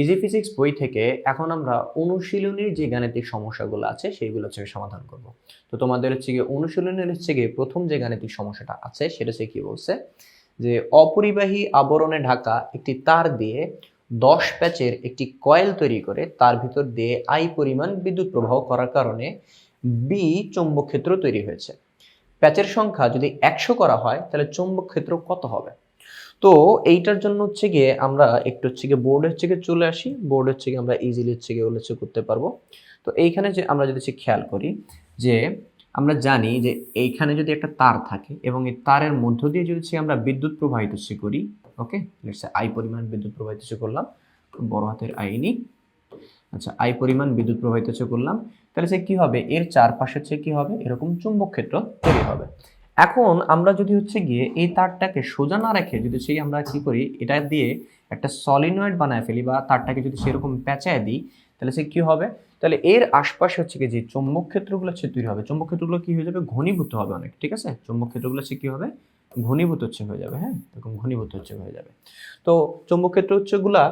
Easy physics বই থেকে এখন আমরা অনুশীলনীর যে গাণিতিক সমস্যাগুলো আছে, সেইগুলো হচ্ছে সমাধান করব। তো তোমাদের হচ্ছে গিয়ে অনুশীলনের হচ্ছে গিয়ে প্রথম যে গাণিতিক সমস্যাটা আছে, সেটা হচ্ছে কি বলছে? যে অপরিবাহী আবরণে ঢাকা একটি তার দিয়ে দশ প্যাচের একটি কয়েল তৈরি করে, তার ভিতর দিয়ে আই পরিমাণ বিদ্যুৎ প্রবাহ করার কারণে বি চৌম্বক ক্ষেত্র তৈরি হয়েছে। প্যাচের সংখ্যা যদি একশো করা হয়, তাহলে চৌম্বক ক্ষেত্র কত হবে? তো এইটার জন্য হচ্ছে গিয়ে আমরা একটু হচ্ছে গিয়ে বোর্ড হচ্ছে গিয়ে চলে আসি। বোর্ড হচ্ছে গিয়ে আমরা ইজিলি হচ্ছে গিয়ে হচ্ছে করতে পারব। তো এইখানে যে আমরা যদি খেয়াল করি যে আমরা জানি যে এইখানে যদি একটা তার থাকে এবং এই তারের মধ্য দিয়ে যদি হচ্ছে আমরা বিদ্যুৎ প্রবাহিত হচ্ছে করি ওকে লেটস আই পরিমাণ বিদ্যুৎ প্রবাহিত হচ্ছে করলাম বড় হাতের আইনি আচ্ছা আই পরিমাণ বিদ্যুৎ প্রবাহিত হচ্ছে করলাম। তাহলে সে কি হবে? এর চারপাশে হচ্ছে কি হবে? এরকম চুম্বক ক্ষেত্র তৈরি হবে। এখন আমরা যদি হচ্ছে গিয়ে এই তারটাকে সোজা না রেখে যদি সেই আমরা কি করি, এটা দিয়ে একটা সলিনয়েড বানায় ফেলি বা তারটাকে যদি সেরকম পেঁচায় দিই, তাহলে সে কী হবে? তাহলে এর আশপাশে হচ্ছে কি যে চৌম্বক ক্ষেত্রগুলো হচ্ছে তৈরি হবে। চৌম্বক ক্ষেত্রগুলো কি হয়ে যাবে? ঘনীভূত হবে অনেক, ঠিক আছে? চৌম্বক ক্ষেত্রগুলো হচ্ছে কি হবে? ঘনীভূত হচ্ছে হয়ে যাবে হ্যাঁ? এরকম ঘনীভূত হচ্ছে হয়ে যাবে। তো চৌম্বক ক্ষেত্র হচ্ছে গুলা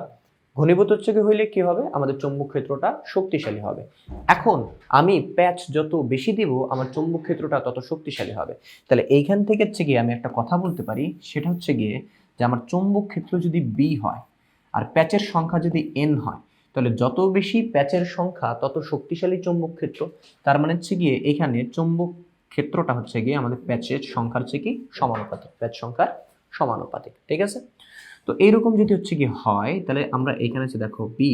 ঘনীভূত হচ্ছে কি হইলে কি হবে? আমাদের চৌম্বক ক্ষেত্রটা শক্তিশালী হবে। এখন আমি প্যাচ যত বেশি দিব, আমার চৌম্বক ক্ষেত্রটা তত শক্তিশালী হবে। তাহলে এইখান থেকে হচ্ছে গিয়ে আমি একটা কথা বলতে পারি, সেটা হচ্ছে গিয়ে যে আমার চৌম্বক ক্ষেত্র যদি বি হয় আর প্যাচের সংখ্যা যদি এন হয়, তাহলে যত বেশি প্যাচের সংখ্যা, তত শক্তিশালী চৌম্বক ক্ষেত্র তার মানে হচ্ছে গিয়ে এখানে চৌম্বক ক্ষেত্রটা হচ্ছে গিয়ে আমাদের প্যাচের সংখ্যার হচ্ছে কি? সমানুপাতিক। প্যাচ সংখ্যার সমানুপাতিক। ঠিক আছে? তো এইরকম যদি হচ্ছে কি হয়, তাহলে আমরা এখানে হচ্ছে দেখো বি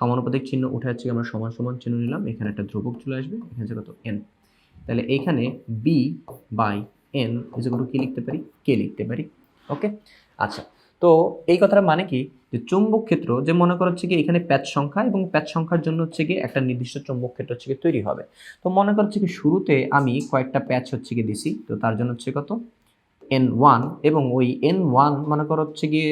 সমানুপাতিক চিহ্ন উঠে যাচ্ছে আমরা সমান সমান চিহ্ন নিলাম। এখানে একটা ধ্রুবক চলে আসবে, এখানে হচ্ছে কত? এন তাহলে এইখানে বি বাই এন ইজ কি লিখতে পারি? কে লিখতে পারি। ওকে আচ্ছা তো এই কথাটা মানে কি? যে চৌম্বক ক্ষেত্র, যে মনে করা হচ্ছে কি এখানে প্যাচ সংখ্যা এবং প্যাচ সংখ্যার জন্য হচ্ছে কি একটা নির্দিষ্ট চৌম্বক ক্ষেত্র হচ্ছে কি তৈরি হবে। তো মনে করা হচ্ছে কি শুরুতে আমি কয়েকটা প্যাচ হচ্ছে কি দিছি, তো তার জন্য হচ্ছে কত? এন ওয়ান এবং ওই এন ওয়ান মনে করা হচ্ছে গিয়ে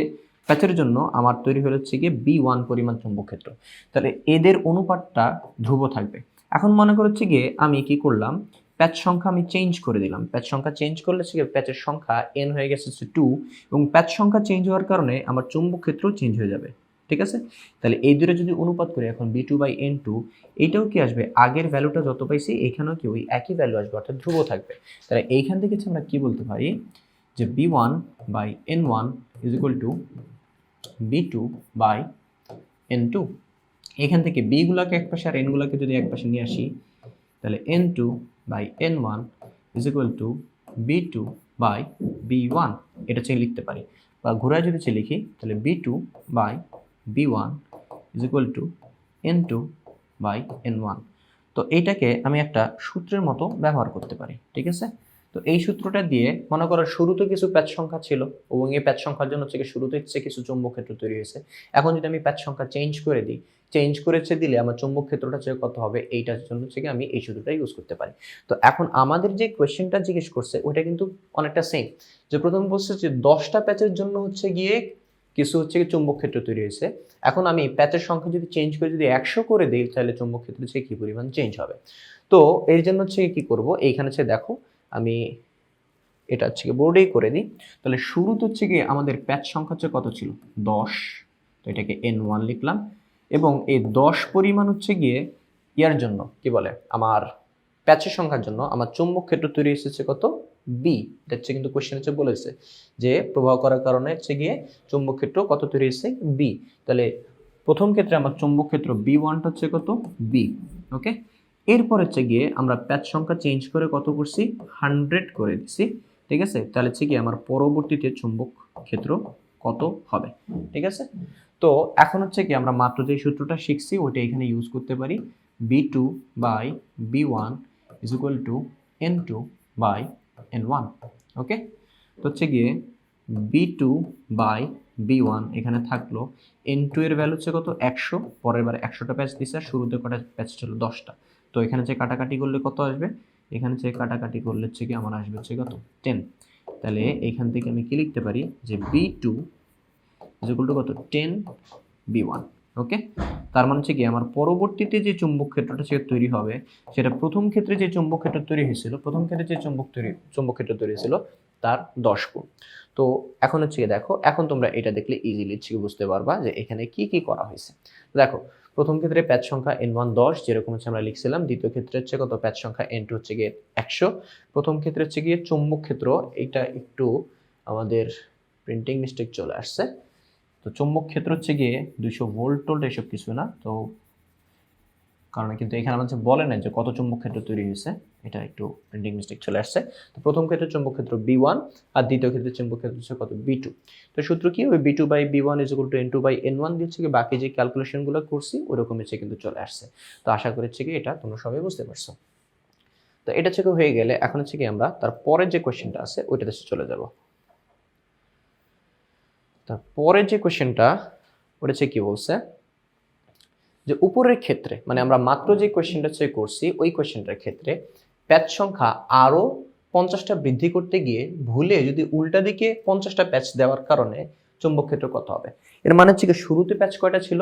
প্যাচের জন্য আমার তৈরি হয়ে হচ্ছে গিয়ে বি ওয়ান পরিমাণ চৌম্বক ক্ষেত্র তাহলে এদের অনুপাতটা ধ্রুব থাকবে। এখন মনে করা হচ্ছে গিয়ে আমি কি করলাম প্যাচ সংখ্যা আমি চেঞ্জ করে দিলাম। প্যাচ সংখ্যা চেঞ্জ করলে গিয়ে প্যাচের সংখ্যা এন হয়ে গেছে হচ্ছে টু এবং প্যাচ সংখ্যা চেঞ্জ হওয়ার কারণে আমার চৌম্বক ক্ষেত্রও চেঞ্জ হয়ে যাবে। ঠিক আছে? তাহলে এই দুটো যদি অনুপাত করি, এখন B two by N two এইটাও কি আসবে? আগের ভ্যালুটা যত পাইছি, এখানেও কি ওই একই ভ্যালু আসবে, অর্থাৎ ধ্রুব থাকবে। তাহলে এইখান থেকে আমরা কি বলতে পারি? যে B one by N one is equal to B two by N two এখান থেকে বিগুলোকে এক পাশে আর এনগুলোকে যদি এক পাশে নিয়ে আসি, তাহলে N two by N one is equal to B two by B one এটা চেয়ে লিখতে পারি। বা ঘোরায় যদি চেয়ে লিখি, তাহলে B two by B one is equal to N two by N one তো এইটাকে আমি একটা সূত্রের মতো ব্যবহার করতে পারি, ঠিক আছে? তো এই সূত্রটা দিয়ে মনে করো শুরুতে কিছু প্যাচ সংখ্যা ছিল এবং এই প্যাচ সংখ্যার জন্য হচ্ছে শুরুতে হচ্ছে কিছু চৌম্বক ক্ষেত্র তৈরি হয়েছে। এখন যদি আমি প্যাচ সংখ্যা চেঞ্জ করে দিই চেঞ্জ করেছে দিলে আমার চুম্বক ক্ষেত্রটা হচ্ছে কত হবে এইটার জন্য হচ্ছে আমি এই সূত্রটা ইউজ করতে পারি। তো এখন আমাদের যে কোয়েশ্চেনটা জিজ্ঞেস করছে, ওইটা কিন্তু অনেকটা সেম যে প্রথম বলছে যে দশটা প্যাচের জন্য হচ্ছে গিয়ে কিছু হচ্ছে চৌম্বক ক্ষেত্র তৈরি হয়েছে। এখন আমি প্যাচের সংখ্যা যদি চেঞ্জ করে যদি একশো করে দিই, তাহলে চুম্বক ক্ষেত্র হচ্ছে কি পরিমাণ চেঞ্জ হবে? তো এর জন্য হচ্ছে কি করব? এইখানে হচ্ছে দেখো আমি এটা হচ্ছে বোর্ডেই করে দিই। তাহলে শুরুতে হচ্ছে গিয়ে আমাদের প্যাচ সংখ্যা হচ্ছে কত ছিল? দশ। তো এটাকে এন ওয়ান লিখলাম। এবং এই দশ পরিমাণ হচ্ছে গিয়ে ইয়ার জন্য, কি বলে? আমার প্যাচের সংখ্যার জন্য আমার চৌম্বক ক্ষেত্র তৈরি এসেছে কত? বি এটা হচ্ছে কিন্তু কোশ্চেন হচ্ছে বলেছে যে প্রবাহ করার কারণে হচ্ছে গিয়ে চৌম্বক ক্ষেত্র কত তৈরি এসেছে বি তাহলে প্রথম ক্ষেত্রে আমার চৌম্বক ক্ষেত্র বি ওয়ানটা হচ্ছে কত? বি ওকে এরপর হচ্ছে গিয়ে আমরা প্যাচ সংখ্যা চেঞ্জ করে কত করছি? হান্ড্রেড করে দিছি। ঠিক আছে? তাহলে হচ্ছে কি আমার পরবর্তীতে চুম্বক ক্ষেত্র কত হবে? ঠিক আছে? তো এখন হচ্ছে কি আমরা মাত্র যে সূত্রটা শিখছি, ওইটা এখানে ইউজ করতে পারি। B two by B one is equal to N two by N one okay তো হচ্ছে গিয়ে B two by B one এখানে থাকল। এন টু এর ভ্যালু হচ্ছে কত? একশো। পরের বার একশোটা প্যাচ দিছে, আর শুরুতে কটা প্যাচ ছিল? দশটা। তো এখানে যে কাটাকাটি করলে কত আসবে? এখানে যে কাটাকাটি করলে হচ্ছে কি আমার আসবে হচ্ছে কত? টেন তাহলে এখান থেকে আমি কি লিখতে পারি? যে বি টু টু কত? টেন বি ওয়ান ওকে তার মানে হচ্ছে কি আমার পরবর্তীতে যে চুম্বক ক্ষেত্রটা সে তৈরি হবে, সেটা প্রথম ক্ষেত্রে যে চুম্বক ক্ষেত্র তৈরি হয়েছিল, প্রথম ক্ষেত্রে যে চুম্বক তৈরি, চুম্বক ক্ষেত্র তৈরি হয়েছিল, তার দশ গুণ। তো এখন হচ্ছে দেখো, এখন তোমরা এটা দেখলে ইজিলি বুঝতে পারবা যে এখানে কি কি করা হয়েছে। দেখো প্রথম ক্ষেত্রে প্যাচ সংখ্যা এন ওয়ান দশ, যেরকম হচ্ছে আমরা লিখছিলাম। দ্বিতীয় ক্ষেত্রে হচ্ছে কত? প্যাচ সংখ্যা এন টু হচ্ছে গিয়ে একশো। প্রথম ক্ষেত্রে হচ্ছে গিয়ে চুম্বক ক্ষেত্র, এটা একটু আমাদের প্রিন্টিং মিস্টেক চলে আসছে। তো চুম্বক ক্ষেত্র হচ্ছে গিয়ে দুশো ভোল্ট টোল্ট এসব কিছু না। তো কারণ কিন্তু এখানে আমাদের বলে না যে কত চুম্বক ক্ষেত্র তৈরি হয়েছে, এটা একটু প্রিন্টিং মিস্টেক চলে আসছে। তো প্রথম ক্ষেত্রে চুম্বক ক্ষেত্র বি ওয়ান আর দ্বিতীয় ক্ষেত্রে চুম্বক ক্ষেত্র হচ্ছে কত বি টু তো সূত্র কি ওই B two by B one to N two by N one দিচ্ছে কি? বাকি যে ক্যালকুলেশনগুলো করছি, ওরকম হচ্ছে কিন্তু চলে আসছে। তো আশা করি হচ্ছে কি এটা তোমরা সবাই বুঝতে পারছ। তো এটা থেকে হয়ে গেলে এখন হচ্ছে কি আমরা তার পরের যে কোয়েশ্চেনটা আছে, ওইটাতে চলে যাব। তারপরে যে কোয়েশ্চেনটা ওটা হচ্ছে কি বলছে? যে উপরের ক্ষেত্রে মানে আমরা মাত্র যে কোয়েশ্চেনটা হচ্ছে করছি, ওই কোয়েশ্চেনটার ক্ষেত্রে প্যাচ সংখ্যা আরও পঞ্চাশটা বৃদ্ধি করতে গিয়ে ভুলে যদি উল্টা দিকে পঞ্চাশটা প্যাচ দেওয়ার কারণে চুম্বক ক্ষেত্র কত হবে? এর মানে হচ্ছে কি শুরুতে প্যাচ কয়টা ছিল?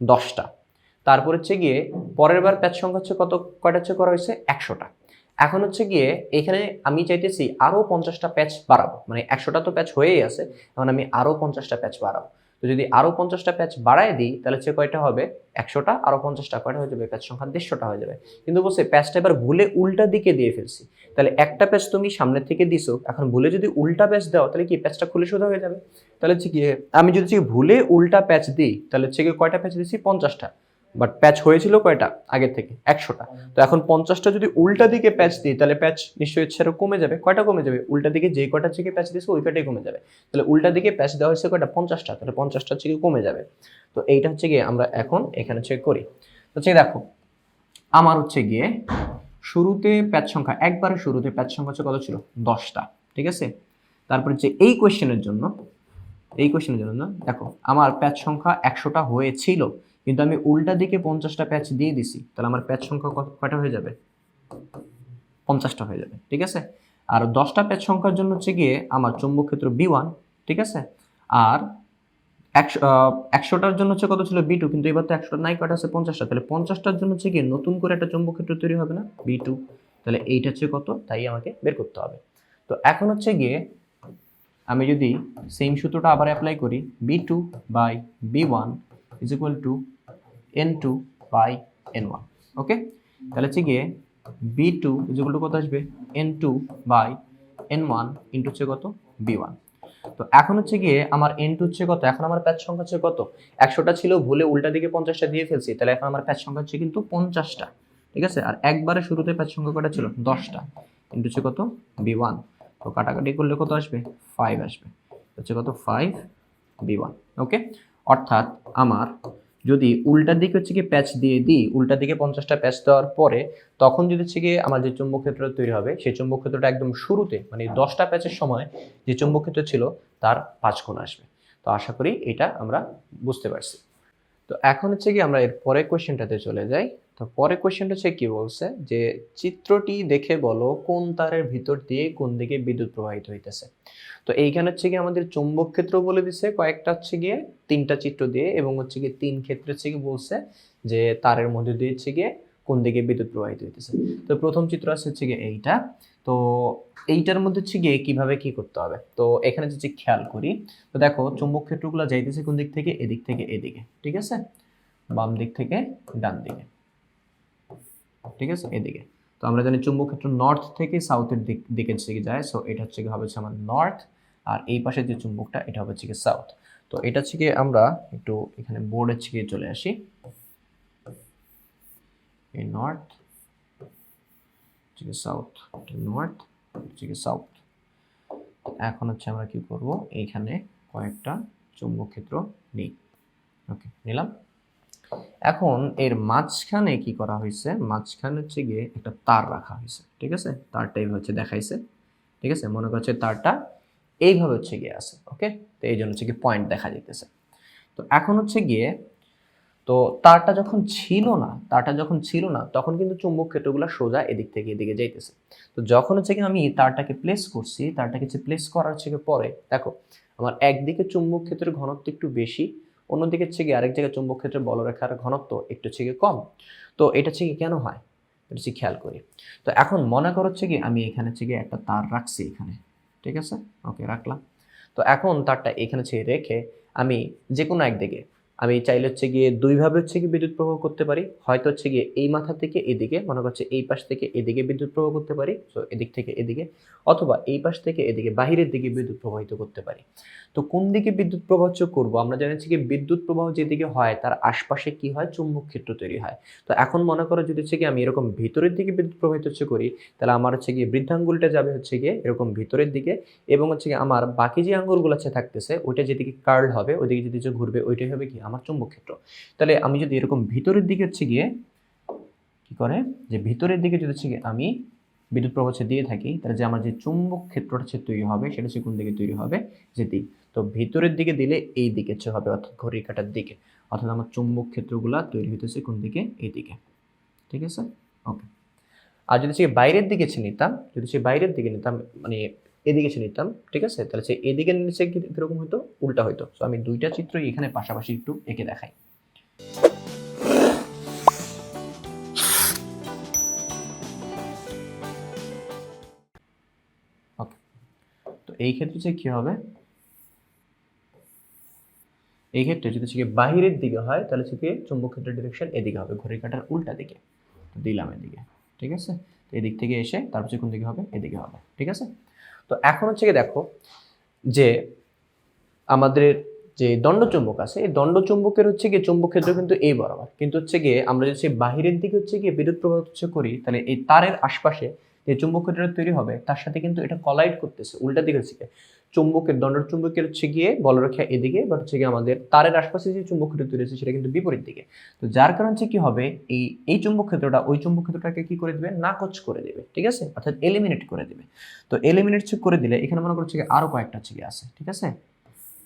দশটা। তারপর হচ্ছে গিয়ে পরের বার প্যাচ সংখ্যা হচ্ছে কত, কয়টা হচ্ছে করা হয়েছে? একশোটা। এখন হচ্ছে গিয়ে এখানে আমি চাইতেছি আরও পঞ্চাশটা প্যাচ বাড়াবো। মানে একশোটা তো প্যাচ হয়েই আছে, এখন আমি আরও পঞ্চাশটা প্যাচ বাড়াবো। তো যদি আরও পঞ্চাশটা প্যাচ বাড়ায় দিই, তাহলে হচ্ছে কয়টা হবে? একশোটা আরও পঞ্চাশটা কয়টা হয়ে যাবে? প্যাচ সংখ্যা দেড়শোটা হয়ে যাবে। কিন্তু বলছে, প্যাচটা এবার ভুলে উল্টা দিকে দিয়ে ফেলছি। তাহলে একটা প্যাচ তুমি সামনের থেকে দিছো, এখন ভুলে যদি উল্টা প্যাচ দাও, তাহলে কি প্যাচটা খুলে সোজা হয়ে যাবে? তাহলে হচ্ছে কি, আমি যদি ভুলে উল্টা প্যাচ দিই, তাহলে হচ্ছে কি কয়টা প্যাচ দিচ্ছি পঞ্চাশটা। বাট প্যাচ হয়েছিল কয়টা? আগের থেকে একশোটা। তো এখন পঞ্চাশটা যদি উল্টা দিকে প্যাচ দিই, তাহলে প্যাচ নিশ্চয়ই আরও কমে যাবে। কয়টা কমে যাবে? উল্টা দিকে যে কয়টা থেকে প্যাচ দিয়েছে, ওই কয়টাই কমে যাবে। তাহলে উল্টা দিকে প্যাচ দেওয়া হয়েছে কয়টা? পঞ্চাশটা। তাহলে পঞ্চাশটা থেকে কমে যাবে। তো এইটা হচ্ছে গিয়ে আমরা এখন এখানে চেক করি। তো হচ্ছে দেখো, আমার হচ্ছে গিয়ে শুরুতে প্যাচ সংখ্যা একবারে শুরুতে প্যাচ সংখ্যা হচ্ছে কত ছিল? দশটা। ঠিক আছে? তারপরে যে এই কোয়েশ্চেনের জন্য এই কোয়েশ্চেনের জন্য না, দেখো আমার প্যাচ সংখ্যা একশোটা হয়েছিল কিন্তু আমি উল্টা দিকে পঞ্চাশটা প্যাচ দিয়ে দিছি তাহলে আমার প্যাচ সংখ্যা কত কয়টা হয়ে যাবে? পঞ্চাশটা হয়ে যাবে ঠিক আছে? আর দশটা প্যাচ সংখ্যার জন্য হচ্ছে গিয়ে আমার চুম্বক ক্ষেত্র বি ওয়ান ঠিক আছে? আর একশো একশোটার জন্য হচ্ছে কত ছিল বি টু কিন্তু এবার তো একশোটা নাই কটা আছে? পঞ্চাশটা। তাহলে পঞ্চাশটার জন্য হচ্ছে গিয়ে নতুন করে একটা চুম্বক ক্ষেত্র তৈরি হবে না? বি টু তাহলে এইটা হচ্ছে কত? তাই আমাকে বের করতে হবে। তো এখন হচ্ছে গিয়ে আমি যদি সেম সূত্রটা আবার অ্যাপ্লাই করি B two by B one is equal to N two by N one okay তাহলে হচ্ছে গিয়ে B two is equal to কত আসবে? N two by N one into হচ্ছে কত? বি ওয়ান তো এখন হচ্ছে গিয়ে আমার এন টু হচ্ছে কত? এখন আমার প্যাচ সংখ্যা হচ্ছে কত? একশোটা ছিল, ভুলে উল্টা দিকে পঞ্চাশটা দিয়ে ফেলছি। তাহলে এখন আমার প্যাচ সংখ্যা হচ্ছে কিন্তু পঞ্চাশটা, ঠিক আছে? আর একবারে শুরুতে প্যাচ সংখ্যা কটা ছিল? দশটা ইন্টু হচ্ছে কত? বি ওয়ান তো কাটাকাটি করলে কত আসবে? ফাইভ আসবে। হচ্ছে কত? ফাইভ বি ওয়ান ওকে অর্থাৎ আমার যদি উল্টা দিকে হচ্ছে কি প্যাচ দিয়ে দিই, উল্টা দিকে পঞ্চাশটা প্যাচ দেওয়ার পরে তখন যদি হচ্ছে গিয়ে আমার যে চুম্বক ক্ষেত্র তৈরি হবে, সেই চুম্বক ক্ষেত্রটা একদম শুরুতে মানে দশটা প্যাচের সময় যে চুম্বক ক্ষেত্র ছিল, তার পাঁচ গুণ আসবে। তো আশা করি এটা আমরা বুঝতে পারছি। তো এখন হচ্ছে কি আমরা এর পরের কোয়েশ্চেনটাতে চলে যাই। তো পরের কোয়েশ্চেনটা হচ্ছে কি বলছে? যে চিত্রটি দেখে বলো কোন তারের ভিতর দিয়ে কোন দিকে বিদ্যুৎ প্রবাহিত হইতেছে। তো এইখানে হচ্ছে কি আমাদের চুম্বক ক্ষেত্র বলে দিছে, কয়েকটা হচ্ছে গিয়ে তিনটা চিত্র দিয়ে এবং হচ্ছে গিয়ে তিন ক্ষেত্রে হচ্ছে কি বলছে যে তারের মধ্যে দিয়ে হচ্ছে গিয়ে কোন দিকে বিদ্যুৎ প্রবাহিত হইতেছে। তো প্রথম চিত্র আছে হচ্ছে গিয়ে এইটা। তো এইটার মধ্যে হচ্ছে গিয়ে কীভাবে কি করতে হবে? তো এখানে যদি খেয়াল করি, তো দেখো চুম্বক ক্ষেত্রগুলো যাইতেছে কোন দিক থেকে? এদিক থেকে এদিকে, ঠিক আছে? বাম দিক থেকে ডান দিকে। ঠিক আছে? এদিকে। তো আমরা জানি চুম্বক ক্ষেত্র নর্থ থেকে সাউথের দিক দিকে যায়। সো এটা হচ্ছে হবে হচ্ছে আমার নর্থ আর এই পাশে যে চুম্বকটা, এটা হবে হচ্ছে সাউথ তো এটা হচ্ছে আমরা একটু এখানে বোর্ডের থেকে চলে আসি। এই নর্থ হচ্ছে সাউথ নর্থ হচ্ছে সাউথ এখন হচ্ছে আমরা কি করব? এইখানে কয়েকটা চুম্বক ক্ষেত্র নিই। ওকে নিলাম। এখন এর মাঝখানে কি করা হয়েছে? মাঝখানে হচ্ছে গিয়ে একটা তার রাখা হয়েছে, ঠিক আছে? তারটা এইভাবে হচ্ছে দেখাইছে, ঠিক আছে? মনে করছে তারটা এইভাবে হচ্ছে গিয়ে আছে, ওকে? তো এই জন্য হচ্ছে কি পয়েন্ট দেখা যেতেছে তো এখন হচ্ছে গিয়ে, তো তারটা যখন ছিল না, তারটা যখন ছিল না, তখন কিন্তু চুম্বক ক্ষেত্রগুলো সোজা এদিক থেকে এদিকে যাইতেছে। তো যখন হচ্ছে কি আমি তারটাকে প্লেস করছি, তারটাকে হচ্ছে প্লেস করার হচ্ছে পরে, দেখো, আমার একদিকে চুম্বক ক্ষেত্রের ঘনত্ব একটু বেশি অন্যদিকে হচ্ছে গিয়ে আরেক জায়গায় চুম্বক ক্ষেত্রে বলরেখার ঘনত্ব একটু হচ্ছে গিয়ে কম। তো এটা হচ্ছে কেন হয়? এটা হচ্ছে খেয়াল করি। তো এখন মনে করো হচ্ছে কি আমি এখানে হচ্ছে গিয়ে একটা তার রাখছি এখানে। ঠিক আছে? ওকে, রাখলাম। তো এখন তারটা এখানে হচ্ছে রেখে আমি যে কোনো একদিকে আমি চাইলে হচ্ছে গিয়ে দুইভাবে হচ্ছে গিয়ে বিদ্যুৎ প্রবাহ করতে পারি। হয়তো হচ্ছে গিয়ে এই মাথা থেকে এদিকে, মনে করছে এই পাশ থেকে এদিকে বিদ্যুৎ প্রবাহ করতে পারি তো এদিক থেকে এদিকে, অথবা এই পাশ থেকে এদিকে বাহিরের দিকে বিদ্যুৎ প্রবাহিত করতে পারি। তো কোন দিকে বিদ্যুৎ প্রবাহ করব? আমরা জানি হচ্ছে কি বিদ্যুৎ প্রবাহ যেদিকে হয়, তার আশপাশে কি হয়? চুম্বক ক্ষেত্র তৈরি হয়। তো এখন মনে করো যদি হচ্ছে কি আমি এরকম ভিতরের দিকে বিদ্যুৎ প্রবাহিত হচ্ছে করি, তাহলে আমার হচ্ছে গিয়ে বৃদ্ধাঙ্গুলটা যাবে হচ্ছে গিয়ে এরকম ভিতরের দিকে এবং হচ্ছে কি আমার বাকি যে আঙ্গুলগুলো আছে থাকতেছে, ওইটা যেদিকে কার্ল হবে, ওইদিকে যদি ঘুরবে, ওইটাই হবে কি? আমার চুম্বক ক্ষেত্র তাহলে আমি যদি এরকম ভিতরের দিকে হচ্ছে গিয়ে কি করে? যে ভিতরের দিকে যদি হচ্ছে গিয়ে আমি বিদ্যুৎ প্রবাহ দিয়ে থাকি, তাহলে যে আমার যে চুম্বক ক্ষেত্রটা হচ্ছে তৈরি হবে, সেটা হচ্ছে কোন দিকে তৈরি হবে? যে দিক। তো ভিতরের দিকে দিলে এই দিকে হচ্ছে হবে, অর্থাৎ ঘড়ির কাটার দিকে। অর্থাৎ আমার চুম্বক ক্ষেত্রগুলো তৈরি হইতেছে কোন দিকে? এই দিকে। ঠিক আছে? ওকে আর যদি সে বাইরের দিকে নিতাম, যদি সে বাইরের দিকে নিতাম মানে এদিকে সে নিতাম, ঠিক আছে? তাহলে সে এদিকে নিচে কীরকম হতো উল্টা হতো তো আমি দুইটা চিত্রই এখানে পাশাপাশি একটু এঁকে দেখাই। ওকে তো এই ক্ষেত্রে সে কি হবে? এই ক্ষেত্রে যদি গিয়ে বাহিরের দিকে হয়, তাহলে গিয়ে চুম্বক ক্ষেত্রের ডিরেকশন এদিকে হবে, ঘড়ির কাঁটার উল্টা দিকে। দিলাম এদিকে, ঠিক আছে? তো এদিক থেকে এসে তারপর কোন দিকে হবে? এদিকে হবে, ঠিক আছে? তো এখন হচ্ছে কি দেখো যে আমাদের যে দণ্ডচুম্বক আছে, এই দণ্ডচুম্বকের হচ্ছে গিয়ে চুম্বক ক্ষেত্র কিন্তু এই বরাবর। কিন্তু হচ্ছে গিয়ে আমরা যদি সেই বাহিরের দিকে হচ্ছে গিয়ে বিদ্যুৎ প্রবাহ হচ্ছে করি, তাহলে এই তারের আশপাশে যে চুম্বক ক্ষেত্রটা তৈরি হবে, তার সাথে কিন্তু এটা কলাইড করতেছে, উল্টা দিকে হচ্ছে চুম্বকের, দণ্ডর চুম্বকের হচ্ছে গিয়ে বলরেখা এদিকে বাট হচ্ছে গিয়ে আমাদের তারের আশপাশে যে চুম্বক ক্ষেত্র তৈরি হচ্ছে সেটা কিন্তু বিপরীত দিকে। তো যার কারণে হচ্ছে কি হবে, এই এই চুম্বক ক্ষেত্রটা, ওই চুম্বক ক্ষেত্রটাকে কি করে দিবে? নাকচ করে দেবে, ঠিক আছে? অর্থাৎ এলিমিনেট করে দিবে। তো এলিমিনেট করে দিলে, এখানে মনে করছে কি আরও কয়েকটা হচ্ছে আছে, ঠিক আছে?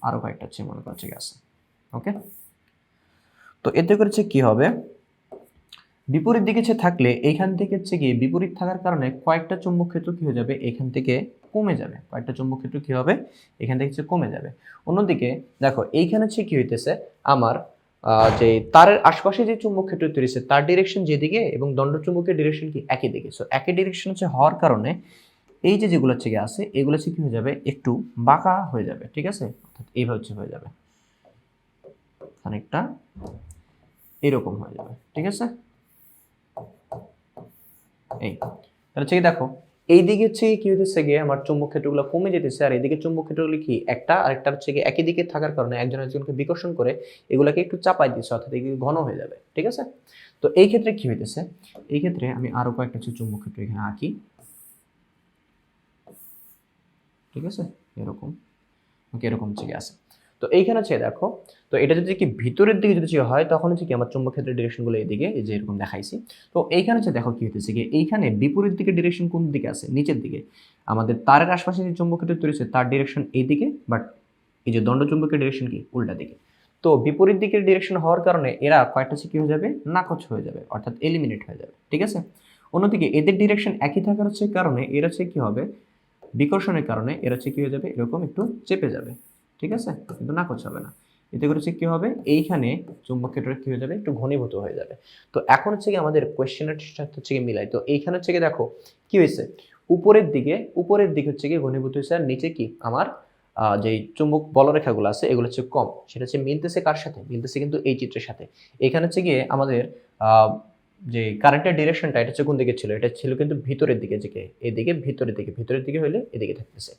আরও কয়েকটা হচ্ছে মনে করছে গিয়ে আছে ওকে তো এতে করেছে কি হবে? বিপরীত দিকে সে থাকলে এইখান থেকে হচ্ছে গিয়ে বিপরীত থাকার কারণে কয়েকটা চুম্বক ক্ষেত্র কি হয়ে যাবে? এখান থেকে কমে যাবে। কয়েকটা চুম্বক ক্ষেত্র কি হবে? এখান থেকে হচ্ছে কমে যাবে। অন্যদিকে দেখো, এইখানে হচ্ছে কি হইতেছে? আমার যে তারের আশপাশে যে চুম্বক ক্ষেত্র তৈরি হচ্ছে তার ডিরেকশন যেদিকে এবং দণ্ড চুম্বকের ডিরেকশন কি একই দিকে। সো একই ডিরেকশন হচ্ছে হওয়ার কারণে এই যে যেগুলো হচ্ছে আছে, এগুলো হচ্ছে কি হয়ে যাবে? একটু বাঁকা হয়ে যাবে, ঠিক আছে? অর্থাৎ এইভাবে হচ্ছে হয়ে যাবে। খানিকটা এরকম হয়ে যাবে, ঠিক আছে? এই তাহলে হচ্ছে কি দেখো এই দিকে হচ্ছে কি হইতেছে গিয়ে আমার চুম্বক ক্ষেত্রগুলো কমে যেতেছে, আর এদিকে চুম্বক ক্ষেত্রগুলো কি একটা আরেকটা হচ্ছে গিয়ে একই দিকে থাকার কারণে একজন একজনকে বিকর্ষণ করে এগুলাকে একটু চাপাই দিচ্ছে অর্থাৎ এগুলো ঘন হয়ে যাবে, ঠিক আছে? তো এই ক্ষেত্রে কি হইতেছে? এই ক্ষেত্রে আমি আরও কয়েকটা হচ্ছে চুম্বক ক্ষেত্র এখানে আঁকি, ঠিক আছে? এরকম, ওকে, এরকম হচ্ছে গিয়ে আছে। তো এইখানে হচ্ছে দেখো, তো এটা যদি কি ভিতরের দিকে যদি হয়, তখন হচ্ছে কি আমার চুম্বক ক্ষেত্রের ডিরেকশনগুলো এইদিকে এই যে এরকম দেখাইছি। তো এইখানে হচ্ছে দেখো কি হতেছে কি, এইখানে বিপরীত দিকে ডিরেকশন কোন দিকে আছে? নিচের দিকে। আমাদের তারের আশপাশে যে চুম্বক ক্ষেত্র তৈরি হচ্ছে তার ডিরেকশন এইদিকে বাট এই যে দণ্ড চুম্বকের ডিরেকশন কি? উল্টা দিকে। তো বিপরীত দিকের ডিরেকশন হওয়ার কারণে এরা কয়েকটা কি হয়ে যাবে? নাকচ হয়ে যাবে, অর্থাৎ এলিমিনেট হয়ে যাবে, ঠিক আছে? অন্যদিকে এদের ডিরেকশন একই থাকার হচ্ছে কারণে, এরা হচ্ছে কি হবে? বিকর্ষণের কারণে এরা হচ্ছে কি হয়ে যাবে? এরকম একটু চেপে যাবে। ঠিক আছে? কিন্তু নাকচ হবে না। এতে করে হচ্ছে কি হবে? এইখানে চুম্বক ক্ষেত্রটা কি হয়ে যাবে? একটু ঘনীভূত হয়ে যাবে। তো এখন হচ্ছে কি আমাদের কোয়েশ্চেনের সাথে হচ্ছে কি মিলাই। তো এইখানে হচ্ছে কি দেখো, কি হয়েছে? উপরের দিকে উপরের দিকে হচ্ছে কি ঘনীভূত হয়েছে, আর নিচে কি? আমার যে চুম্বক বলরেখাগুলো আছে, এগুলো হচ্ছে কম। সেটা হচ্ছে মিলতেছে কার সাথে? মিলতেছে কিন্তু এই চিত্রের সাথে। এখানে হচ্ছে গিয়ে আমাদের যে কারেন্টের ডিরেকশনটা এটা হচ্ছে কোন দিকে ছিল? এটা ছিল কিন্তু ভিতরের দিকে দিকে এদিকে, ভিতরের দিকে ভিতরের দিকে হলে এদিকে থাকতেছে।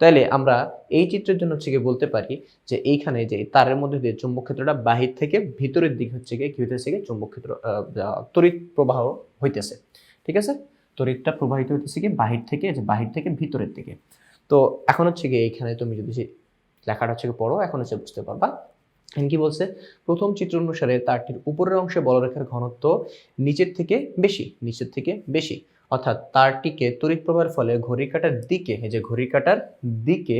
তাইলে আমরা এই চিত্রের জন্য হচ্ছে গিয়ে বলতে পারি যে এইখানে যে তারের মধ্যে দিয়ে চুম্বক ক্ষেত্রটা বাহির থেকে ভিতরের দিকে হচ্ছে গিয়ে কি হইতেছে গিয়ে চুম্বক ক্ষেত্র তড়িৎ প্রবাহ হইতেছে। ঠিক আছে? তড়িৎটা প্রবাহিত হইতেছে কি বাহির থেকে, যে বাহির থেকে ভিতরের দিকে। তো এখন হচ্ছে গিয়ে এইখানে তুমি যদি যে লেখাটা হচ্ছে পড়ো, এখন হচ্ছে বুঝতে পারবা কি বলছে? প্রথম চিত্র অনুসারে তারটির উপরের অংশে বলরেখার ঘনত্ব নিচের থেকে বেশি, নিচের থেকে বেশি। অর্থাৎ তারটিকে তড়িৎ প্রবাহের ফলে ঘড়ি কাটার দিকে, এই যে ঘড়ি কাটার দিকে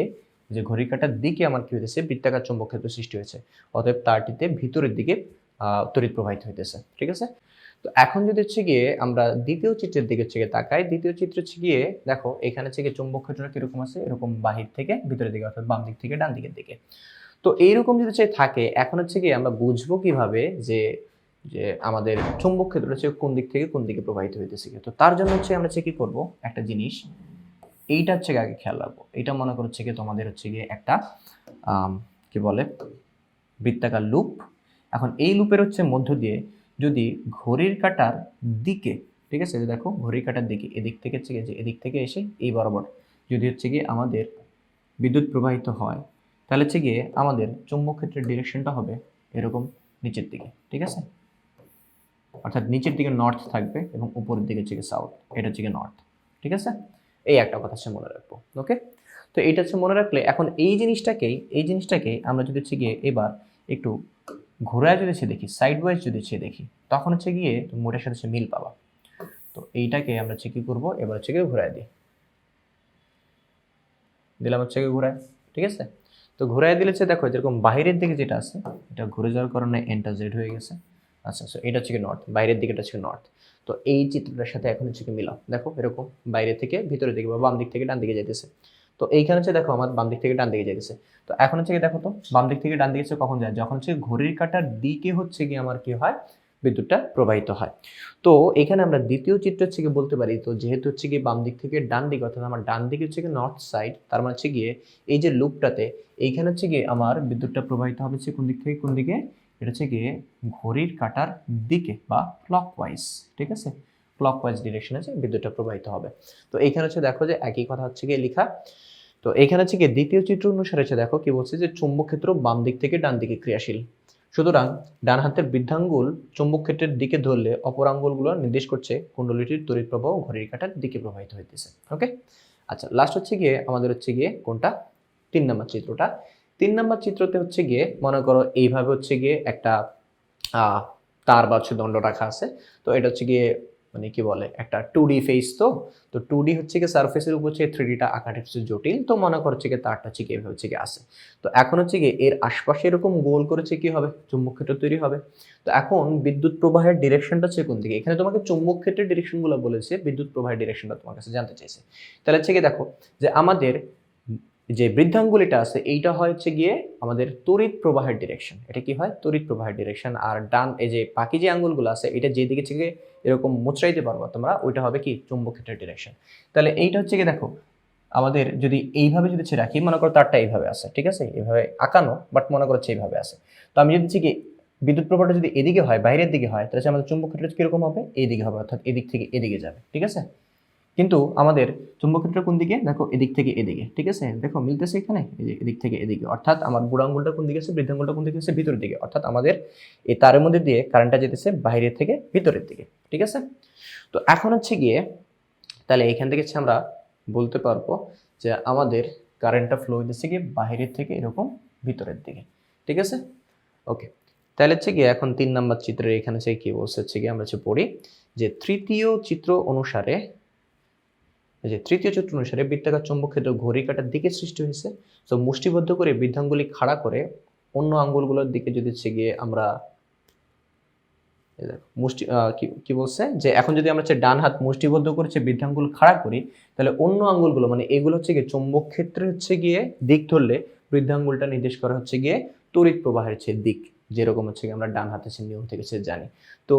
যে ঘড়ি কাটার দিকে আমার কি হইতেছে? বৃত্তাকার চুম্বক ক্ষেত্র সৃষ্টি হয়েছে। অতএব তারটিতে ভিতরের দিকে তড়িৎ প্রবাহিত হইতেছে। ঠিক আছে? তো এখন যদি হচ্ছে গিয়ে আমরা দ্বিতীয় চিত্রের দিকে হচ্ছে গিয়ে তাকাই, দ্বিতীয় চিত্র হচ্ছে গিয়ে দেখো, এখানে হচ্ছে গিয়ে চুম্বক ক্ষেত্রটা কীরকম আছে? এরকম বাহির থেকে ভিতরের দিকে, অর্থাৎ বাম দিক থেকে ডান দিকের দিকে। তো এইরকম যদি হচ্ছে থাকে, এখন হচ্ছে কি আমরা বুঝব কীভাবে যে যে আমাদের চুম্বক ক্ষেত্রটা হচ্ছে কোন দিক থেকে কোন দিকে প্রবাহিত হইতেছে তো তার জন্য হচ্ছে আমরা হচ্ছে কি করব, একটা জিনিস, এইটা হচ্ছে আগে খেয়াল রাখব। এটা মনে করছে গিয়ে তোমাদের হচ্ছে গিয়ে একটা কি বলে, বৃত্তাকার লুপ। এখন এই লুপের হচ্ছে মধ্য দিয়ে যদি ঘড়ির কাটার দিকে, ঠিক আছে দেখো ঘড়ির কাটার দিকে, এদিক থেকে হচ্ছে যে এদিক থেকে এসে এই বরাবর যদি হচ্ছে গিয়ে আমাদের বিদ্যুৎ প্রবাহিত হয় তাহলে হচ্ছে গিয়ে আমাদের চুম্বক ক্ষেত্রের ডিরেকশনটা হবে এরকম নিচের দিকে, ঠিক আছে? অর্থাৎ নিচের দিকে নর্থ থাকবে এবং উপরের দিকে হচ্ছে সাউথ এটা হচ্ছে নর্থ ঠিক আছে? এই একটা কথা সে মনে রাখব ওকে তো এটা হচ্ছে মনে রাখলে এখন এই জিনিসটাকেই, এই জিনিসটাকে আমরা যদি হচ্ছে গিয়ে এবার একটু ঘোরায় যদি সে দেখি সাইড ওয়াইজ যদি সে দেখি, তখন হচ্ছে গিয়ে তুমি মোটের সাথে সে মিল পাবা। তো এইটাকে আমরা হচ্ছে কী করব? এবার হচ্ছে গিয়ে ঘোরায় দিই। দিলাম হচ্ছে গিয়ে ঘোরায়, ঠিক আছে? তো ঘোরায় দিলে হচ্ছে দেখো, যেরকম বাইরের দিকে যেটা আছে, এটা ঘুরে যাওয়ার কারণে এনটা জেড হয়ে গেছে। আচ্ছা আচ্ছা এটা হচ্ছে কি নর্থ বাইরের দিকে এটা হচ্ছে নর্থ তো এই চিত্রটার সাথে এখন হচ্ছে কি মিলাও। দেখো, এরকম বাইরে থেকে ভিতরের দিকে বা বাম দিক থেকে ডান দিকে যেতেছে তো এইখানে হচ্ছে দেখো, আমার বাম দিক থেকে ডান দিকে যেতেছে তো এখন হচ্ছে কি দেখো তো, বাম দিক থেকে ডান দিকে কখন যায়? যখন হচ্ছে ঘড়ির কাঁটার দিকে হচ্ছে কি আমার কি হয়? বিদ্যুৎটা প্রবাহিত হয়। তো এখানে আমরা দ্বিতীয় চিত্র হচ্ছে গিয়ে বলতে পারি, তো যেহেতু হচ্ছে গিয়ে বাম দিক থেকে ডান দিকে, অর্থাৎ আমার ডান দিকে হচ্ছে গিয়ে নর্থ সাইড তার মানে হচ্ছে গিয়ে এই যে লুপটাতে এইখানে হচ্ছে গিয়ে আমার বিদ্যুৎটা প্রবাহিত হবে হচ্ছে কোন দিক থেকে কোন দিকে? এটা হচ্ছে গিয়ে ঘড়ির কাঁটার দিকে বা ক্লকওয়াইজ ঠিক আছে? ক্লকওয়াইজ ডিরেকশনে যে বিদ্যুৎটা প্রবাহিত হবে। তো এইখানে হচ্ছে দেখো যে একই কথা হচ্ছে গিয়ে লেখা। তো এখানে হচ্ছে গিয়ে দ্বিতীয় চিত্র অনুসারে দেখো কি বলছে যে চুম্বক ক্ষেত্র বাম দিক থেকে ডান দিকে ক্রিয়াশীল। সুতরাং ডান হাতের বৃদ্ধাঙ্গুল চুম্বক ক্ষেত্রের দিকে ধরলে অপর আঙ্গুলগুলো নির্দেশ করছে কুণ্ডলীটির তড়িৎ প্রবাহ ঘড়ির কাঁটার দিকে প্রবাহিত হইতেছে। ওকে আচ্ছা লাস্ট হচ্ছে গিয়ে, আমাদের হচ্ছে গিয়ে কোনটা? তিন নম্বর চিত্রটা। তিন নম্বর চিত্রতে হচ্ছে গিয়ে, মনে করো এইভাবে হচ্ছে গিয়ে একটা তার বা হচ্ছে দণ্ড রাখা আছে। তো এটা হচ্ছে গিয়ে মানে কি বলে, একটা টু ডি ফেস তো তো টু ডি হচ্ছে কি সার্ফেসের উপর হচ্ছে থ্রি ডিটা আঁকাটা হচ্ছে জটিল, তো মনে করছে কি তারটা হচ্ছে গিয়ে এভাবে হচ্ছে কি আসে। তো এখন হচ্ছে কি এর আশপাশে এরকম গোল করেছে কি হবে? চুম্বক ক্ষেত্র তৈরি হবে। তো এখন বিদ্যুৎ প্রবাহের ডিরেকশনটা হচ্ছে কোন দিকে? এখানে তোমাকে চুম্বক ক্ষেত্রের ডিরেকশনগুলো বলেছে, বিদ্যুৎ প্রবাহের ডিরেকশনটা তোমার কাছে জানতে চাইছে। তাহলে হচ্ছে গিয়ে দেখো যে আমাদের যে বৃদ্ধাঙ্গুলিটা আছে, এইটা হয় হচ্ছে গিয়ে আমাদের তড়িৎ প্রবাহের ডিরেকশন এটা কি হয়? তড়িৎ প্রবাহের ডিরেকশন আর ডান এই যে বাকি যে আঙ্গুলগুলো আছে এটা যেদিকে থেকে এরকম মোচড়াইতে পারব, তোমরা ওইটা হবে কি? চুম্বক ক্ষেত্রের ডিরেকশন তাহলে এইটা হচ্ছে কি দেখো, আমাদের যদি এইভাবে যদি রাখি, মনে করো তারটা এইভাবে আছে, ঠিক আছে? এইভাবে আঁকানো বাট মনে করছে এইভাবে আছে। তো আমি যদি কি বিদ্যুৎ প্রবাহটা যদি এদিকে হয়, বাইরের দিকে হয়, তাহলে আমাদের চুম্বক ক্ষেত্র কীরকম হবে? এইদিকে হবে, অর্থাৎ এদিক থেকে এদিকে যাবে, ঠিক আছে? কিন্তু আমাদের চুম্বক ক্ষেত্র কোন দিকে? দেখো, এদিক থেকে এদিকে, ঠিক আছে? দেখো, মিলতেছে এখানে? এদিক থেকে এদিকে, অর্থাৎ আমার বুড়ো আঙ্গুলটা কোন দিকে আছে? বৃদ্ধাঙ্গুলটা কোন দিকে আছে? ভিতরের দিকে, অর্থাৎ আমাদের এই তারের মধ্যে দিয়ে কারেন্টটা যেতেছে বাইরের থেকে ভিতরের দিকে, ঠিক আছে? তো এখন হচ্ছে গিয়ে, তাহলে এখান থেকে আমরা বলতে পারব যে আমাদের কারেন্টটা ফ্লো হইতেছে গিয়ে বাইরের থেকে এরকম ভিতরের দিকে, ঠিক আছে? ওকে তাহলে হচ্ছে গিয়ে এখন তিন নাম্বার চিত্রের এখানে হচ্ছে কি বলছে? হচ্ছে গিয়ে আমরা হচ্ছে পড়ি যে তৃতীয় চিত্র অনুসারে যে তৃতীয় চিত্র অনুসারে বৃত্তাকার চুম্বক ক্ষেত্র ঘড়ি কাটার দিকে সৃষ্টি হয়েছে। তো মুষ্টিবদ্ধ করে বৃদ্ধাঙ্গুলি খাড়া করে অন্য আঙ্গুলগুলোর দিকে যদি হচ্ছে গিয়ে আমরা মুষ্টি কি বলছে? যে এখন যদি আমরা ডান হাত মুষ্টিবদ্ধ করেছে বৃদ্ধাঙ্গুল খাড়া করি, তাহলে অন্য আঙ্গুলগুলো মানে এগুলো হচ্ছে গিয়ে চুম্বক ক্ষেত্রে হচ্ছে গিয়ে দিক ধরলে বৃদ্ধাঙ্গুলটা নির্দেশ করা হচ্ছে গিয়ে তড়িৎ প্রবাহের হচ্ছে দিক, যেরকম হচ্ছে গিয়ে আমরা ডান হাতে নিয়ম থেকে সে জানি। তো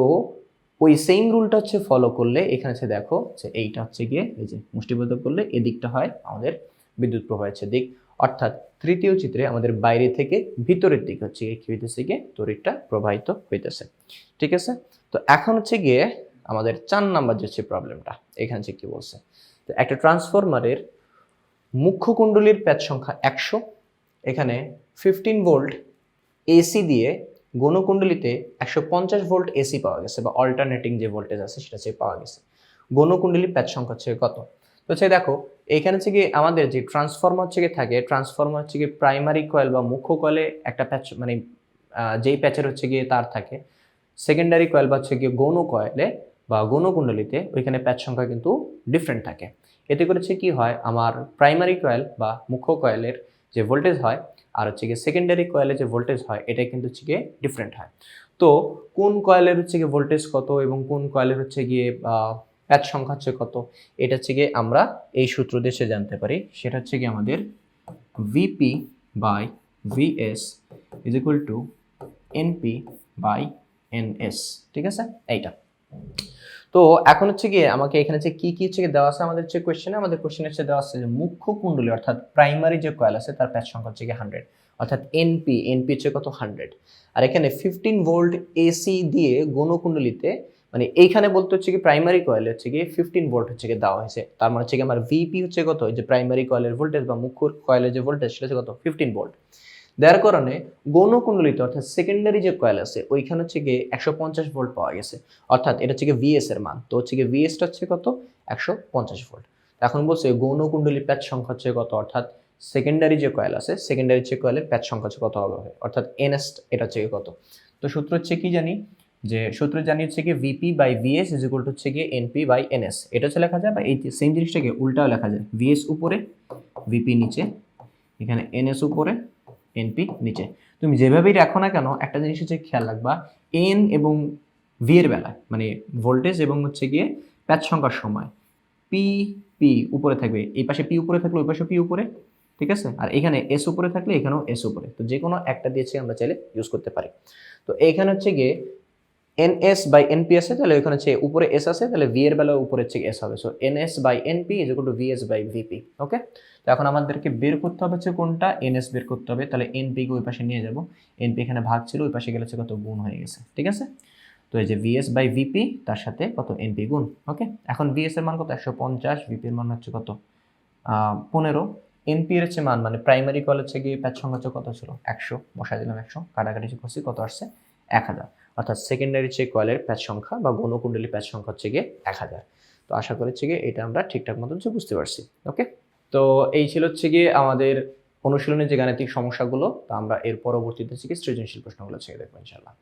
ওই সেম রুলটা হচ্ছে ফলো করলে এখানে হচ্ছে দেখো যে এইটা হচ্ছে গিয়ে এই যে মুষ্টিবদ্ধ করলে এদিকটা হয়, আমাদের বিদ্যুৎ প্রবাহের দিক। অর্থাৎ তৃতীয় চিত্রে আমাদের বাইরে থেকে ভিতরের দিকে হচ্ছে গিয়ে কি হইতেছে গিয়ে? তড়িৎটা প্রবাহিত হইতেছে। ঠিক আছে? তো এখন হচ্ছে গিয়ে আমাদের চার নাম্বার যে হচ্ছে প্রবলেমটা এখানে হচ্ছে কি বলছে? তো একটা ট্রান্সফরমারের মুখ্য কুণ্ডলীর প্যাচ সংখ্যা একশো, এখানে ফিফটিন ভোল্ট এসি দিয়ে গণকুণ্ডলিতে একশো পঞ্চাশ ভোল্ট এসি পাওয়া গেছে বা অল্টারনেটিং যে ভোল্টেজ আছে সেটা হচ্ছে পাওয়া গেছে। গণকুণ্ডলী প্যাচ সংখ্যা হচ্ছে কত? তো হচ্ছে দেখো, এখানে হচ্ছে কি আমাদের যে ট্রান্সফর্মার হচ্ছে কি থাকে ট্রান্সফর্মার হচ্ছে গিয়ে প্রাইমারি কয়েল বা মুখ্য কয়েলে একটা প্যাচ মানে যেই প্যাচের হচ্ছে গিয়ে তার থাকে। সেকেন্ডারি কয়েল বা হচ্ছে গিয়ে গৌণ কয়েলে বা গৌণকুণ্ডলিতে ওইখানে প্যাচ সংখ্যা কিন্তু ডিফারেন্ট থাকে। এতে করেছে কি হয়, আমার প্রাইমারি কয়েল বা মুখ্য কয়েলের যে ভোল্টেজ হয় আর হচ্ছে গিয়ে সেকেন্ডারি কয়েলে যে ভোল্টেজ হয় এটা কিন্তু হচ্ছে গিয়ে ডিফারেন্ট হয়। তো কোন কয়েলের হচ্ছে গিয়ে ভোল্টেজ কত এবং কোন কয়েলের হচ্ছে গিয়ে প্যাচ সংখ্যা হচ্ছে কত, এটা হচ্ছে গিয়ে আমরা এই সূত্র দেশে জানতে পারি। সেটা হচ্ছে গিয়ে আমাদের VP by VS is equal to NP by NS ঠিক আছে? এইটা। তো এখন হচ্ছে গিয়ে আমাকে এখানে যে কি কি হচ্ছে গিয়ে দেওয়া আছে আমাদের যে কোয়েশ্চেনে আমাদের কোয়েশ্চেনে হচ্ছে দেওয়া আছে যে মুখ্য কুণ্ডলী, অর্থাৎ প্রাইমারি যে কয়েল আছে, তার প্যাচ সংখ্যা হচ্ছে গিয়ে হান্ড্রেড অর্থাৎ এনপি এনপি হচ্ছে কত হান্ড্রেড আর এখানে ফিফটিন ভোল্ট এসি দিয়ে গণকুণ্ডলিতে মানে এইখানে বলতে হচ্ছে কি প্রাইমারি কয়েল হচ্ছে কি ফিফটিন ভোল্ট হচ্ছে কি দেওয়া হয়েছে। তার মানে হচ্ছে কি আমার ভিপি হচ্ছে কত? যে প্রাইমারি কয়েলের ভোল্টেজ বা মুখ্য কয়েলের যে ভোল্টেজ সেটা হচ্ছে কত? ফিফটিন ভোল্ট দেওয়ার কারণে গৌণকুণ্ডলিতে অর্থাৎ সেকেন্ডারি যে কয়েল আছে, ওইখানে হচ্ছে গিয়ে একশো পঞ্চাশ ভোল্ট পাওয়া গেছে। অর্থাৎ এটা হচ্ছে গিয়ে ভিএস এর মান। তো হচ্ছে গিয়ে ভিএসটা হচ্ছে কত? একশো পঞ্চাশ ভোল্ট এখন বলছে গৌণকুণ্ডলীর প্যাচ সংখ্যা হচ্ছে কত? অর্থাৎ সেকেন্ডারি যে কয়েল আছে সেকেন্ডারি যে কয়েলের প্যাচ সংখ্যা হচ্ছে কত হবে? অর্থাৎ এনএস এটা হচ্ছে কত? তো সূত্র হচ্ছে কি জানি? যে সূত্র জানি হচ্ছে কি VP by VS is equal to হচ্ছে গিয়ে এনপি বাই এনএস এটা হচ্ছে লেখা যায় বা এই সেম জিনিসটাকে উল্টাও লেখা যায়। ভিএস উপরে ভিপি নিচে। এখানে এনএস উপরে এনপি নিচে। তুমি যেভাবেই রাখো না কেন, একটা জিনিস হচ্ছে খেয়াল রাখবা এন এবং ভি এর বেলায় মানে ভোল্টেজ এবং হচ্ছে গিয়ে প্যাচ সংখ্যার সময় পি পি উপরে থাকবে, এই পাশে পি উপরে থাকলে ওই পাশে পি উপরে, ঠিক আছে? আর এখানে এস উপরে থাকলে এখানেও এস উপরে। তো যে কোনো একটা দিয়েছে আমরা চাইলে ইউজ করতে পারি। তো এখানে হচ্ছে গিয়ে এনএস বাই এনপি আছে, তাহলে ওখানে হচ্ছে উপরে এস আছে, তাহলে ভি এর বেলা উপরে হচ্ছে এস হবে। So NS by NP is to VS by VP okay তো এখন আমাদেরকে বের করতে হবে হচ্ছে কোনটা? এনএস বের করতে হবে, তাহলে এনপি কে ওই পাশে নিয়ে যাব। এনপি এখানে ভাগ ছিল, ওই পাশে গেলে হচ্ছে কত? গুণ হয়ে গেছে, ঠিক আছে? তো এই যে ভিএস বাই ভিপি তার সাথে কত? এনপি গুণ ওকে এখন ভিএস এর মান কত? একশো পঞ্চাশ ভিপি এর মান হচ্ছে কত? পনেরো। এনপি এর হচ্ছে মান মানে প্রাইমারি কল হচ্ছে গিয়ে প্যাচ সংখ্যা কত ছিল? একশো বসাই দিলাম একশো, কাটাকাটি করছি কত আসছে? এক হাজার। অর্থাৎ সেকেন্ডারি যে কয়েলের প্যাচ সংখ্যা বা গণকুণ্ডলী প্যাচ সংখ্যা হচ্ছে গিয়ে এক হাজার। তো আশা করি হচ্ছে গিয়ে এটা আমরা ঠিকঠাক মতন হচ্ছে বুঝতে পারছি ওকে তো এই ছিল হচ্ছে গিয়ে আমাদের অনুশীলনের যে গাণিতিক সমস্যাগুলো, তা আমরা এর পরবর্তীতে হচ্ছে গিয়ে সৃজনশীল প্রশ্নগুলো ছেড়ে দেখব ইনশাল্লাহ